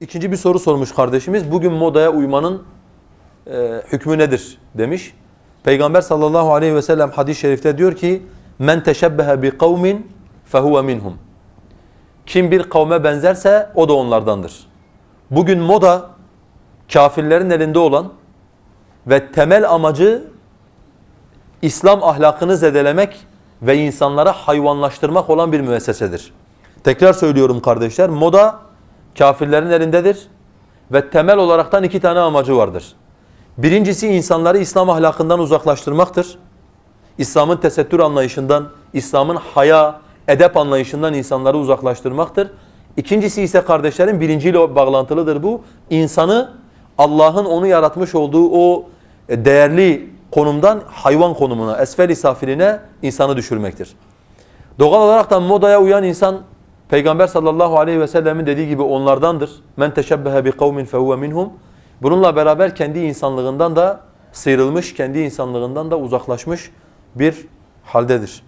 İkinci bir soru sormuş kardeşimiz. Bugün modaya uymanın e, hükmü nedir demiş. Peygamber sallallahu aleyhi ve sellem hadis-i şerifte diyor ki men teşebbehe bi kavmin fehuve minhum. Kim bir kavme benzerse o da onlardandır. Bugün moda kafirlerin elinde olan ve temel amacı İslam ahlakını zedelemek ve insanlara hayvanlaştırmak olan bir müessesedir. Tekrar söylüyorum kardeşler, moda kafirlerin elindedir ve temel olaraktan iki tane amacı vardır. Birincisi insanları İslam ahlakından uzaklaştırmaktır. İslam'ın tesettür anlayışından, İslam'ın haya, edep anlayışından insanları uzaklaştırmaktır. İkincisi ise kardeşlerin birinciyle bağlantılıdır bu. İnsanı Allah'ın onu yaratmış olduğu o değerli konumdan hayvan konumuna, esfel-i safiline insanı düşürmektir. Doğal olarak da modaya uyan insan Peygamber sallallahu aleyhi ve sellemin dediği gibi onlardandır. Men teşebbehe bi kavmin fehuve minhum. Bununla beraber kendi insanlığından da sıyrılmış, kendi insanlığından da uzaklaşmış bir haldedir.